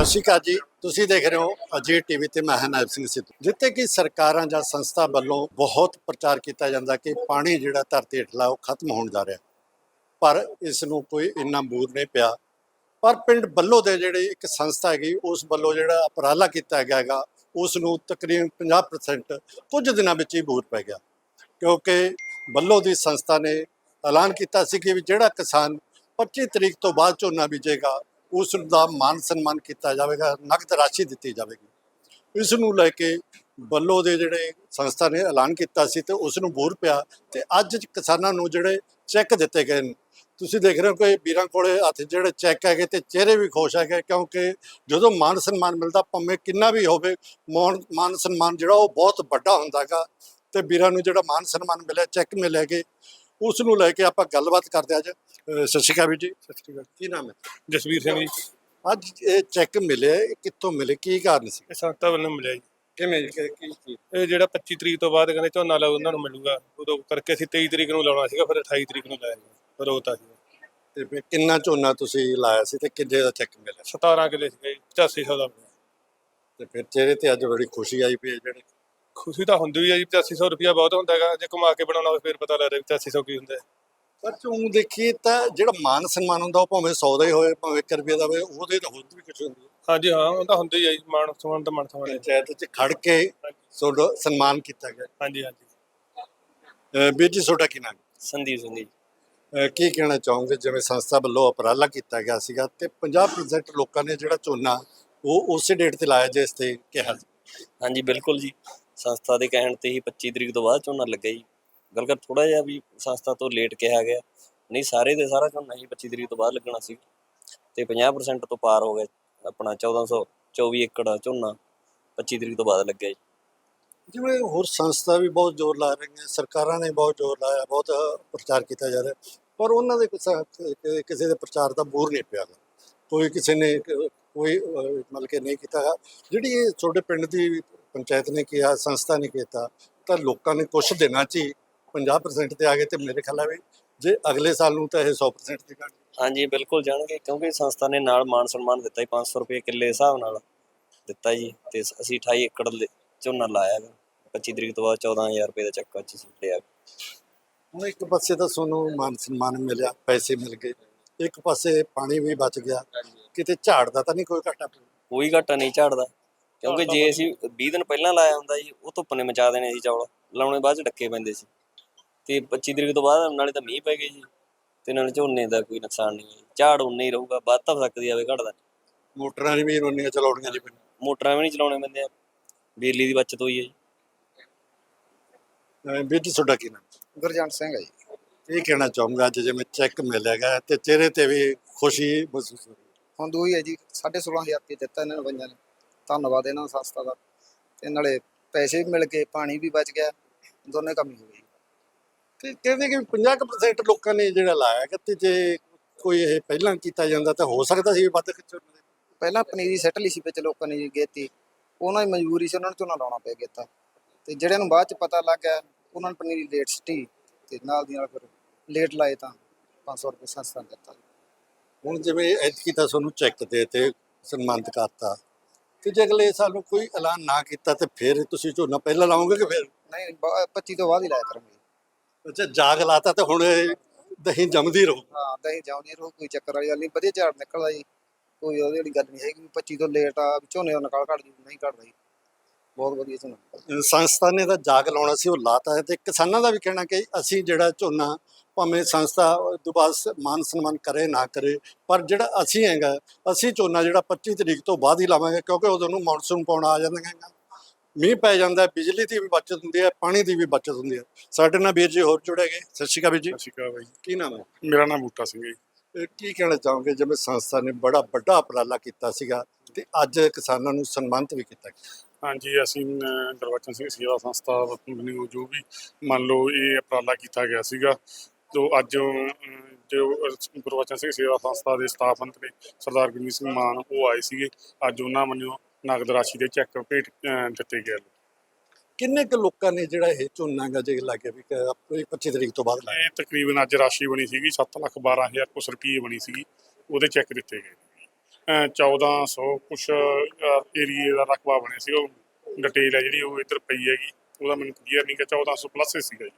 ਸਤਿ ਸ਼੍ਰੀ ਅਕਾਲ ਜੀ। ਤੁਸੀਂ ਦੇਖ ਰਹੇ ਹੋ ਅਜੇ ਟੀਵੀ ਤੇ ਮੈਂ ਹਾਂ ਨਾਇਬ ਸਿੰਘ ਸਿੱਧੂ। ਜਿੱਥੇ ਕਿ ਸਰਕਾਰਾਂ ਜਾਂ ਸੰਸਥਾ ਵੱਲੋਂ ਬਹੁਤ ਪ੍ਰਚਾਰ ਕੀਤਾ ਜਾਂਦਾ ਕਿ ਪਾਣੀ ਜਿਹੜਾ ਧਰਤੀ ਹੇਠਲਾ ਉਹ ਖਤਮ ਹੋਣ ਜਾ ਰਿਹਾ। ਪਰ ਇਸ ਨੂੰ ਕੋਈ ਇੰਨਾ ਬੂਰ ਨਹੀਂ ਪਿਆ। ਪਰ ਪਿੰਡ ਬੱਲੋ ਦੇ ਜਿਹੜੇ ਇੱਕ ਸੰਸਥਾ ਹੈਗੀ, ਉਸ ਵੱਲੋਂ ਜਿਹੜਾ ਉਪਰਾਲਾ ਕੀਤਾ ਗਿਆ ਹੈਗਾ ਉਸ ਨੂੰ ਤਕਰੀਬਨ 50% ਕੁਝ ਦਿਨਾਂ ਵਿੱਚ ਹੀ ਬੂਰ ਪੈ ਗਿਆ। ਕਿਉਂਕਿ ਬੱਲੋ ਦੀ ਸੰਸਥਾ ਨੇ ਐਲਾਨ ਕੀਤਾ ਸੀ ਕਿ ਵੀ ਜਿਹੜਾ ਕਿਸਾਨ 25 ਤਰੀਕ ਤੋਂ ਬਾਅਦ ਝੋਨਾ ਬੀਜੇਗਾ ਉਸ ਦਾ ਮਾਨ ਸਨਮਾਨ ਕੀਤਾ ਜਾਵੇਗਾ ਨਗਦ ਰਾਸ਼ੀ ਦਿੱਤੀ ਜਾਵੇਗੀ। ਇਸ ਨੂੰ ਲੈ ਕੇ ਬੱਲੋ ਦੇ ਜਿਹੜੇ ਸੰਸਥਾ ਨੇ ਐਲਾਨ ਕੀਤਾ ਸੀ ਤੇ ਉਸ ਨੂੰ ਬੂਰ ਪਿਆ ਤੇ ਅੱਜ ਕਿਸਾਨਾਂ ਨੂੰ ਜਿਹੜੇ ਚੈੱਕ ਦਿੱਤੇ ਗਏ ਨੇ। ਤੁਸੀਂ ਦੇਖ ਰਹੇ ਹੋ ਕਿ ਵੀਰਾਂ ਕੋਲੇ ਹੱਥ ਜਿਹੜੇ ਚੈੱਕ ਹੈਗੇ ਤੇ ਚਿਹਰੇ ਵੀ ਖੁਸ਼ ਹੈਗੇ ਕਿਉਂਕਿ ਜਦੋਂ ਮਾਨ ਸਨਮਾਨ ਮਿਲਦਾ ਭਾਵੇਂ ਕਿੰਨਾ ਵੀ ਹੋਵੇ ਮਾਣ- ਮਾਨ ਸਨਮਾਨ ਜਿਹੜਾ ਉਹ ਬਹੁਤ ਵੱਡਾ ਹੁੰਦਾਗਾ ਤੇ ਵੀਰਾਂ ਨੂੰ ਜਿਹੜਾ ਮਾਨ ਸਨਮਾਨ ਮਿਲਿਆ, ਚੈੱਕ ਮਿਲੇਗੇ ਉਸ ਨੂੰ ਲੈ ਕੇ ਆਪਾਂ ਗੱਲਬਾਤ ਕਰਦੇ ਹਾਂ ਅੱਜ। ਸਤਿ ਸ਼੍ਰੀ ਅਕਾਲ ਵੀਰ ਜੀ। ਸਤਿ ਸ਼੍ਰੀ ਅਕਾਲ। ਕੀ ਨਾਮ ਹੈ? ਜਸਵੀਰ ਸਿੰਘ ਜੀ। ਅੱਜ ਇਹ ਚੈੱਕ ਮਿਲਿਆ ਇਹ ਕਿੱਥੋਂ ਮਿਲੇ? ਕੀ ਕਾਰਨ ਸੀ? ਇਹ ਸੰਸਥਾ ਵੱਲੋਂ ਮਿਲਿਆ ਜੀ। ਕਿਵੇਂ ਕੀ ਕੀ ਇਹ ਜਿਹੜਾ 25 ਤਰੀਕ ਤੋਂ ਬਾਅਦ ਕਹਿੰਦੇ ਝੋਨਾ ਲਾਓ ਉਹਨਾਂ ਨੂੰ ਮਿਲੂਗਾ। ਉਦੋਂ ਕਰਕੇ ਅਸੀਂ 23 ਤਰੀਕ ਨੂੰ ਲਾਉਣਾ ਸੀਗਾ ਫਿਰ 28 ਤਰੀਕ ਨੂੰ ਲਾਇਆ ਜੀ। ਰੋਤਾ ਸੀ ਤੇ ਫਿਰ ਕਿੰਨਾ ਝੋਨਾ ਤੁਸੀਂ ਲਾਇਆ ਸੀ ਤੇ ਕਿੰਨੇ ਦਾ ਚੈੱਕ ਮਿਲਿਆ? 17 ਕਿੱਲੇ ਸੀਗੇ ਜੀ 8500 ਦਾ। ਤੇ ਫਿਰ ਚਿਹਰੇ ਤੇ ਅੱਜ ਬੜੀ ਖੁਸ਼ੀ ਆਈ ਪਈ ਜਿਹੜੇ ਖੁਸ਼ੀ ਤਾਂ ਹੁੰਦੀ ਹੀ ਆ ਜੀ 8500 ਰੁਪਇਆ ਬਹੁਤ ਹੁੰਦਾ ਹੈਗਾ। ਜੇ ਕਮਾ ਕੇ ਬਣਾਉਣਾ ਹੋਵੇ ਫਿਰ ਪਤਾ ਲੱਗਦਾ ਵੀ 8500 ਕੀ ਹੁੰਦਾ ਹੈ। ਪਰ ਤੂੰ ਦੇਖੀਏ ਤਾਂ ਜਿਹੜਾ ਮਾਨ ਸਨਮਾਨ ਹੁੰਦਾ ਉਹ ਭਾਵੇਂ 100 ਦਾ ਹੀ ਹੋਵੇ ਭਾਵੇਂ 1 ਰੁਪਏ ਦਾ ਹੋਵੇ ਉਹਦੇ ਤਾਂ ਹੋਰ ਵੀ ਕੁਝ ਹੁੰਦੀ ਹੈ। ਹਾਂਜੀ ਹਾਂ ਉਹ ਤਾਂ ਹੁੰਦਾ ਹੀ ਮਾਣ ਸਮਾਨ ਤਾਂ ਮਾਣ ਸਮਾਨ ਹੈ। ਪੰਚਾਇਤ 'ਚ ਖੜ ਕੇ ਤੁਹਾਡਾ ਸਨਮਾਨ ਕੀਤਾ ਗਿਆ। ਹਾਂਜੀ ਹਾਂਜੀ। ਵੀਰ ਜੀ ਤੁਹਾਡਾ ਕੀ ਨਾਮ? ਸੰਦੀਪ ਸਿੰਘ ਜੀ। ਕੀ ਕਹਿਣਾ ਚਾਹੋਗੇ? ਜਿਵੇਂ ਸੰਸਥਾ ਵੱਲੋਂ ਉਪਰਾਲਾ ਕੀਤਾ ਗਿਆ ਸੀਗਾ ਤੇ 50% ਲੋਕਾਂ ਨੇ ਜਿਹੜਾ ਝੋਨਾ ਉਹ ਉਸੇ ਡੇਟ ਤੇ ਲਾਇਆ ਜਿਸ ਤੇ ਕਿਹਾ ਹਾਂਜੀ ਬਿਲਕੁਲ ਜੀ। ਸੰਸਥਾ ਦੇ ਕਹਿਣ ਤੇ ਹੀ 25 ਤਰੀਕ ਤੋਂ ਬਾਅਦ ਝੋਨਾ ਲੱਗਾ ਜੀ। ਗੱਲ ਕਰ ਥੋੜਾ ਜਿਹਾ ਵੀ ਸੰਸਥਾ ਤੋਂ ਲੇਟ ਕਿਹਾ ਗਿਆ। ਨਹੀਂ, ਸਾਰੇ ਦੇ ਸਾਰਾ ਝੋਨਾ ਹੀ 25 ਤਰੀਕ ਤੋਂ ਬਾਅਦ ਲੱਗਣਾ ਸੀ। ਤੇ 50% ਤੋਂ ਪਾਰ ਹੋ ਗਿਆ ਆਪਣਾ 1424 ਏਕੜ ਝੋਨਾ 25 ਤਰੀਕ ਤੋਂ ਬਾਅਦ ਲੱਗਿਆ ਜੀ। ਜਿਵੇਂ ਹੋਰ ਸੰਸਥਾ ਵੀ ਬਹੁਤ ਜ਼ੋਰ ਲਾ ਰਹੀਆਂ, ਸਰਕਾਰਾਂ ਨੇ ਬਹੁਤ ਜ਼ੋਰ ਲਾਇਆ, ਬਹੁਤ ਪ੍ਰਚਾਰ ਕੀਤਾ ਜਾ ਰਿਹਾ। ਪਰ ਉਹਨਾਂ ਦੇ ਕਿਸੇ ਦੇ ਪ੍ਰਚਾਰ ਦਾ ਬੂਰ ਨਹੀਂ ਪਿਆ ਕੋਈ ਕਿਸੇ ਨੇ ਕੋਈ ਮਤਲਬ ਕਿ ਨਹੀਂ ਕੀਤਾ ਗਾ। ਜਿਹੜੀ ਇਹ ਤੁਹਾਡੇ ਪਿੰਡ ਦੀ ਪੰਚਾਇਤ ਨੇ ਕਿਹਾ, ਸੰਸਥਾ ਨੇ ਕੀਤਾ, ਤਾਂ ਲੋਕਾਂ ਨੇ ਕੁਛ ਦਿਨਾਂ 'ਚ ਹੀ 50% ਤੇ ਆ ਗਏ ਤੇ ਮੇਰੇ ਖਿਆਲ ਆ ਵੀ ਜੇ ਅਗਲੇ ਸਾਲ ਨੂੰ ਤਾਂ ਇਹ 100% ਤੇ ਕਰ ਹਾਂਜੀ ਬਿਲਕੁਲ ਜਾਣਗੇ ਕਿਉਂਕਿ ਸੰਸਥਾ ਨੇ ਨਾਲ ਮਾਨ ਸਨਮਾਨ ਦਿੱਤਾ ਜੀ 500 ਰੁਪਏ ਕਿੱਲੇ ਦੇ ਹਿਸਾਬ ਨਾਲ ਦਿੱਤਾ ਜੀ ਤੇ ਅਸੀਂ 28 ਏਕੜ ਦੇ ਝੋਨਾ ਲਾਇਆ ਗਾ। 25 ਤਰੀਕ ਤੋਂ ਬਾਅਦ 14000 ਰੁਪਏ ਦਾ ਚੱਕਾ ਚ ਲਿਆ। ਹੁਣ ਇੱਕ ਪਾਸੇ ਤਾਂ ਤੁਹਾਨੂੰ ਮਾਨ ਸਨਮਾਨ ਮਿਲਿਆ ਪੈਸੇ ਮਿਲ ਗਏ ਇੱਕ ਪਾਸੇ ਪਾਣੀ ਵੀ ਬਚ ਗਿਆ ਕਿਤੇ ਝਾੜ ਦਾ ਤਾਂ ਨਹੀਂ ਕੋਈ ਘਾਟਾ? ਕੋਈ ਘਾਟਾ ਨਹੀਂ ਝਾੜਦਾ ਕਿਉਂਕਿ ਜੇ ਅਸੀਂ 20 ਦਿਨ ਪਹਿਲਾਂ ਲਾਇਆ ਹੁੰਦਾ ਜੀ ਉਹ ਧੁੱਪ ਨੇ ਮਚਾ ਦੇਣੇ ਸੀ ਚੌਲ ਲਾਉਣੇ ਬਾਅਦ ਚ ਡੱਕੇ ਪੈਂਦੇ ਸੀ। ਤੇ 25 ਤਰੀਕ ਤੋਂ ਬਾਅਦ ਨਾਲੇ ਤਾਂ ਮੀਂਹ ਪੈ ਗਏ ਜੀ। ਤੇ ਨਾਲੇ ਝੋਨੇ ਦਾ ਕੋਈ ਨੁਕਸਾਨ ਨਹੀਂ ਹੈ ਝਾੜ ਉਨਾ ਹੀ ਰਹੂਗਾ ਵੱਧ ਤਾਂ ਸਕਦੀ ਆਵੇ ਘਟਦਾ ਨਹੀਂ। ਮੋਟਰਾਂ ਵੀ ਰੋਣੀਆਂ ਚਲਾਉਣੀਆਂ ਜੀ ਪਿੰਡ ਮੋਟਰਾਂ ਵੀ ਨਹੀਂ ਚਲਾਉਣੇ ਪੈਂਦੇ ਬਿਜਲੀ ਦੀ ਬਚਤ ਹੋਈ ਹੈ ਜੀ। ਅਹ ਵੀਰ ਜੀ ਤੁਹਾਡਾ ਕੀ ਨਾਮ? ਗੁਰਜੰਟ ਸਿੰਘ ਹੈ ਜੀ। ਇਹ ਕਹਿਣਾ ਚਾਹੂੰਗਾ ਅੱਜ ਜਿਵੇਂ ਚੈੱਕ ਮਿਲਿਆ ਗਿਆ ਤੇ ਚਿਹਰੇ ਤੇ ਵੀ ਖੁਸ਼ੀ ਮਹਿਸੂਸ ਹੋ ਰਹੀ ਹੈ। ਹੁਣ ਦੂਈ ਹੈ ਜੀ 16500 ਰੁਪਏ ਦਿੱਤਾ ਇਹਨਾਂ ਨੇ ਬੰਜਾਂ ਨੇ। ਧੰਨਵਾਦ ਇਹਨਾਂ ਦਾ ਸੰਸਥਾ ਦਾ। ਤੇ ਨਾਲੇ ਪੈਸੇ ਵੀ ਮਿਲ ਗਏ ਪਾਣੀ ਵੀ ਬਚ ਗਿਆ ਦੋਨੇ ਕੰਮ ਹੀ ਹੋ ਗਏ। ਤੇ ਕਹਿੰਦੇ ਕਿ 50% ਲੋਕਾਂ ਨੇ ਜਿਹੜਾ ਲਾਇਆ ਕਿ ਤੇ ਜੇ ਕੋਈ ਇਹ ਪਹਿਲਾਂ ਕੀਤਾ ਜਾਂਦਾ ਤਾਂ ਹੋ ਸਕਦਾ ਸੀ ਵੱਧ ਖਿੱਚੋ ਪਹਿਲਾਂ ਪਨੀਰੀ ਸੱਟ ਲਈ ਸੀ ਵਿੱਚ ਲੋਕਾਂ ਨੇ ਗੇਤੀ। ਉਹਨਾਂ ਦੀ ਮਜਬੂਰੀ ਸੀ ਉਹਨਾਂ ਨੂੰ ਝੋਨਾ ਲਾਉਣਾ ਪਿਆ ਗੇਤਾ ਤੇ। ਜਿਹੜਿਆਂ ਨੂੰ ਬਾਅਦ ਚ ਪਤਾ ਲੱਗ ਉਹਨਾਂ ਨੇ ਪਨੀਰੀ ਲੇਟ ਸਿੱਟੀ ਤੇ ਨਾਲ ਦੀ ਨਾਲ ਫਿਰ ਲੇਟ ਲਾਏ ਤਾਂ 500 ਰੁਪਏ ਸੰਸਥਾ ਦਿੱਤਾ। ਹੁਣ ਜਿਵੇਂ ਐਤਕੀ ਤਾਂ ਤੁਹਾਨੂੰ ਚੈੱਕ ਦੇ ਤੇ ਸਨਮਾਨਿਤ ਕਰਤਾ। ਤੇ ਜੇ ਅਗਲੇ ਸਾਲ ਨੂੰ ਕੋਈ ਐਲਾਨ ਨਾ ਕੀਤਾ ਤੇ ਫਿਰ ਤੁਸੀਂ ਝੋਨਾ ਪਹਿਲਾਂ ਲਾਓਗੇ ਕਿ ਫਿਰ? ਨਹੀਂ ਬ- 25 ਤੋਂ ਬਾਅਦ ਹੀ ਲਾਇਆ ਕਰਾਂਗੇ। ਅੱਛਾ ਜਾਗ ਲਾਤਾ ਤੇ ਹੁਣ ਇਹ ਦਹੀਂ ਜੰਮਦੀ ਰਹੂ। ਹਾਂ ਦਹੀਂ ਜਾਉਂਦੀ ਰਹੋ ਕੋਈ ਚੱਕਰ ਵਾਲੀ ਗੱਲ ਨਹੀਂ ਵਧੀਆ ਝਾੜ ਨਿਕਲਦਾ ਜੀ। ਕੋਈ ਉਹਦੀ ਵਾਲੀ ਗੱਲ ਨਹੀਂ ਹੈਗੀ ਵੀ 25 ਤੋਂ ਲੇਟ ਆ ਵੀ ਝੋਨੇ ਦਾ ਨਿਕਾਲ ਘੱਟ ਜੂ ਨਹੀਂ ਘਟਦਾ ਜੀ। ਬਹੁਤ ਵਧੀਆ ਝੋਨਾ ਸੰਸਥਾ ਨੇ ਤਾਂ ਜਾਗ ਲਾਉਣਾ ਸੀ ਉਹ ਲਾਤਾ ਹੈ। ਤੇ ਕਿਸਾਨਾਂ ਦਾ ਵੀ ਕਹਿਣਾ ਕਿ ਅਸੀਂ ਜਿਹੜਾ ਝੋਨਾ ਭਾਵੇਂ ਸੰਸਥਾ ਦੁਬਾਰਾ ਮਾਨ ਸਨਮਾਨ ਕਰੇ ਨਾ ਕਰੇ ਪਰ ਜਿਹੜਾ ਅਸੀਂ ਹੈਗਾ ਅਸੀਂ ਝੋਨਾ ਜਿਹੜਾ 25 ਤਰੀਕ ਤੋਂ ਬਾਅਦ ਹੀ ਲਾਵਾਂਗੇ ਕਿਉਂਕਿ ਉਦੋਂ ਨੂੰ ਮੌਨਸੂਨ ਪਾਉਣਾ ਆ ਜਾਂਦਾ ਹੈਗਾ ਮੀਂਹ ਪੈ ਜਾਂਦਾ ਬਿਜਲੀ ਦੀ ਵੀ ਬਚਤ ਹੁੰਦੀ ਹੈ ਪਾਣੀ ਦੀ ਵੀ ਬਚਤ ਹੁੰਦੀ ਹੈ। ਸਾਡੇ ਨਾਲ ਵੀਰ ਜੀ ਹੋਰ ਜੁੜੇ ਗਏ। ਸਤਿ ਸ਼੍ਰੀ ਅਕਾਲ ਵੀਰ ਜੀ। ਸਤਿ ਸ਼੍ਰੀ ਅਕਾਲ ਬਾਈ ਕੀ ਨਾਮ ਹੈ? ਮੇਰਾ ਨਾਮ ਬੂਟਾ ਸਿੰਘ ਹੈ ਜੀ। ਇਹ ਕੀ ਕਹਿਣਾ ਚਾਹੋਗੇ? ਜਿਵੇਂ ਸੰਸਥਾ ਨੇ ਬੜਾ ਵੱਡਾ ਉਪਰਾਲਾ ਕੀਤਾ ਸੀਗਾ ਤੇ ਅੱਜ ਕਿਸਾਨਾਂ ਨੂੰ ਸਨਮਾਨਿਤ ਵੀ ਕੀਤਾ। ਗਿਆ ਹਾਂਜੀ ਅਸੀਂ ਅਹ, ਗੁਰਬਚਨ ਸਿੰਘ ਸੇਵਾ ਸੰਸਥਾ ਵੱਲੋਂ ਜੋ ਵੀ ਮੰਨ ਲਓ ਇਹ ਉਪਰਾਲਾ ਕੀਤਾ ਗਿਆ ਸੀਗਾ ਜੋ ਅੱਜ ਅਹ, ਜੋ ਗੁਰਬਚਨ ਸਿੰਘ ਸੇਵਾ ਸੰਸਥਾ ਦੇ ਸਟਾਫ ਨੇ ਸਰਦਾਰ ਗੁਰਮੀਤ ਸਿੰਘ ਮਾਨ ਉਹ ਆਏ ਸੀਗੇ। ਅੱਜ ਉਹਨਾਂ ਵੱਲੋਂ ਨਗਦ ਰਾਸ਼ੀ ਦੇ ਚੈੱਕ ਭੇਟ ਅਹ, ਦਿੱਤੇ ਗਏ ਕਿੰਨੇ ਕੁ ਲੋਕਾਂ ਨੇ ਜਿਹੜਾ ਇਹ ਝੋਨਾ ਗਾ ਜੇ ਲੱਗੇ ਵੀ ਕਿ ਆਪਣੀ 25 ਤਰੀਕ ਤੋਂ ਬਾਅਦ ਲਾਇਆ? ਇਹ ਤਕਰੀਬਨ ਅੱਜ ਰਾਸ਼ੀ ਬਣੀ ਸੀਗੀ 7 ਲੱਖ 12000 ਕੁਛ ਰੁਪਏ ਬਣੀ ਸੀਗੀ ਉਹਦੇ ਚੈੱਕ ਦਿੱਤੇ ਗਏ ਅਹ 1400 ਕੁਛ ਏਰੀਏ ਦਾ ਰਕਬਾ ਬਣਿਆ ਸੀ ਉਹ ਡਿਟੇਲ ਹੈ ਜਿਹੜੀ ਉਹ ਇੱਧਰ ਪਈ ਹੈਗੀ ਉਹਦਾ ਮੈਨੂੰ ਕਲੀਅਰ ਨਹੀਂ ਕਿ 1400 ਪਲੱਸ ਸੀਗਾ ਜੀ।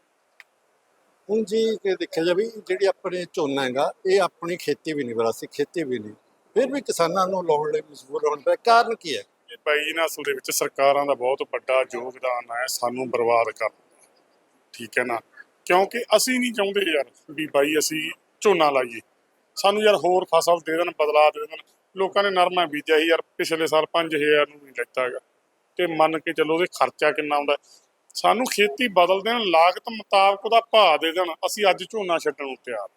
ਹੁਣ ਜੀ ਕਿ ਦੇਖਿਆ ਜਾਵੇ ਜਿਹੜੀ ਆਪਣੇ ਝੋਨਾ ਹੈਗਾ ਇਹ ਆਪਣੀ ਖੇਤੀ ਵੀ ਨਹੀਂ ਵਿਰਾਸੀ ਖੇਤੀ ਵੀ ਨਹੀਂ। ਫਿਰ ਵੀ ਕਿਸਾਨਾਂ ਨੂੰ ਲਾਉਣ ਲਈ ਮਜਬੂਰ ਹੋਣ ਪਿਆ ਕਾਰਨ ਕੀ ਹੈ? ਇਹ ਬਾਈ ਜੀ ਨਾ ਅਸਲ ਦੇ ਵਿੱਚ ਸਰਕਾਰਾਂ ਦਾ ਬਹੁਤ ਵੱਡਾ ਯੋਗਦਾਨ ਹੈ, ਸਾਨੂੰ ਬਰਬਾਦ ਕਰਨ ਠੀਕ ਹੈ ਨਾ? ਕਿਉਂਕਿ ਅਸੀਂ ਨਹੀਂ ਚਾਹੁੰਦੇ ਯਾਰ ਵੀ ਬਾਈ ਅਸੀਂ ਝੋਨਾ ਲਾਈਏ। ਸਾਨੂੰ ਯਾਰ ਹੋਰ ਫਸਲ ਦੇ ਦੇਣ ਬਦਲਾ ਦੇ ਦੇਣ। ਲੋਕਾਂ ਨੇ ਨਰਮਾ ਬੀਜਿਆ ਸੀ ਯਾਰ, ਪਿਛਲੇ ਸਾਲ 5000 ਨੂੰ ਨਹੀਂ ਲੈਤਾ ਤੇ ਮੰਨ ਕੇ ਚੱਲੋ ਉਹਦੇ ਖਰਚਾ ਕਿੰਨਾ ਆਉਂਦਾ ਸਾਨੂੰ ਖੇਤੀ ਬਦਲ ਦੇਣ, ਲਾਗਤ ਮੁਤਾਬਕ ਉਹਦਾ ਭਾਅ ਦੇ ਦੇਣ। ਅਸੀਂ ਅੱਜ ਝੋਨਾ ਛੱਡਣ ਨੂੰ ਤਿਆਰ।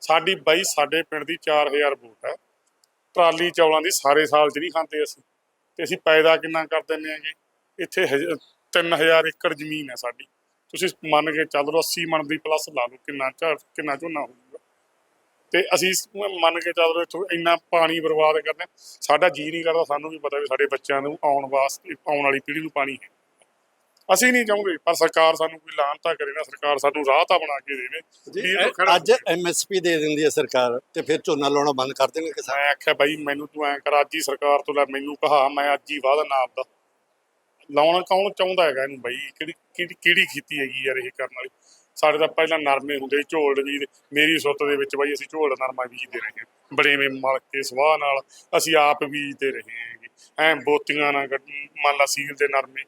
ਸਾਡੀ ਬਾਈ ਸਾਡੇ ਪਿੰਡ ਦੀ 4000 ਵੋਟ ਹੈ। ਟਰਾਲੀ ਚੌਲਾਂ ਦੀ ਸਾਰੇ ਸਾਲ ਚ ਨਹੀਂ ਖਾਂਦੇ ਅਸੀਂ। ਤੇ ਅਸੀਂ ਪੈਦਾ ਕਿੰਨਾ ਕਰ ਦਿੰਦੇ ਆਂਗੇ ਇੱਥੇ 3000 ਏਕੜ ਜ਼ਮੀਨ ਹੈ ਸਾਡੀ। ਤੁਸੀਂ ਮੰਨ ਕੇ ਚੱਲ ਲਓ 80 ਮਣ ਦੀ ਪਲੱਸ ਲਾ ਲਓ, ਕਿੰਨਾ ਝਾੜ ਕਿੰਨਾ ਝੋਨਾ ਹੋਊਗਾ। ਤੇ ਅਸੀਂ ਮੰਨ ਕੇ ਚੱਲ ਲਓ ਇੱਥੋਂ ਇੰਨਾ ਪਾਣੀ ਬਰਬਾਦ ਕਰਦੇ ਸਾਡਾ ਜੀ ਨਹੀਂ ਕਰਦਾ, ਸਾਨੂੰ ਵੀ ਪਤਾ ਵੀ ਸਾਡੇ ਬੱਚਿਆਂ ਨੂੰ ਆਉਣ ਵਾਸਤੇ ਆਉਣ ਵਾਲੀ ਪੀੜ੍ਹੀ ਨੂੰ ਪਾਣੀ ਹੈ। ਅਸੀਂ ਨਹੀਂ ਚਾਹੁੰਦੇ ਪਰ ਸਰਕਾਰ ਸਾਨੂੰ ਕੋਈ ਲਾਹਨ ਤਾਂ ਕਰੇ ਨਾ ਸਰਕਾਰ ਸਾਨੂੰ ਰਾਹ ਤਾਂ ਬਣਾ ਕੇ ਦੇਵੇ। ਅੱਜ ਐਮਐਸਪੀ ਦੇ ਦਿੰਦੀ ਹੈ ਸਰਕਾਰ ਤੇ ਫਿਰ ਝੋਨਾ ਲਾਉਣਾ ਬੰਦ ਕਰ ਦੇਣਗੇ ਕਿਸਾਨ। ਮੈਂ ਆਖਿਆ ਬਾਈ ਮੈਨੂੰ ਤੂੰ ਐਂ ਕਰ ਅੱਜ ਹੀ ਸਰਕਾਰ ਤੋਂ ਲੈ ਮੈਨੂੰ ਕਹਾ ਮੈਂ ਅੱਜ ਹੀ ਵਾਅਦਾ ਨਾ ਆਪਦਾ। ਲਾਉਣਾ ਕੌਣ ਚਾਹੁੰਦਾ ਹੈਗਾ ਇਹਨੂੰ ਬਾਈ? ਕਿਹੜੀ ਕਿਹੜੀ ਖੇਤੀ ਹੈਗੀ ਯਾਰ ਇਹ ਕਰਨ ਵਾਲੀ? ਸਾਡੇ ਤਾਂ ਪਹਿਲਾਂ ਨਰਮੇ ਹੁੰਦੇ ਝੋਲ ਵੀ ਮੇਰੀ ਸੁੱਤ ਦੇ ਵਿੱਚ ਬਾਈ ਅਸੀਂ ਝੋਲ ਨਰਮਾ ਬੀਜਦੇ ਰਹੇ ਬੜੇਵੇਂ ਮਲ ਕੇ ਸਵਾਹ ਨਾਲ ਅਸੀਂ ਆਪ ਬੀਜਦੇ ਰਹੇ ਐ ਬੋਤੀਆਂ ਨਾਲ ਮੰਨ ਲਾ ਸੀਲ ਦੇ ਨਰਮੇ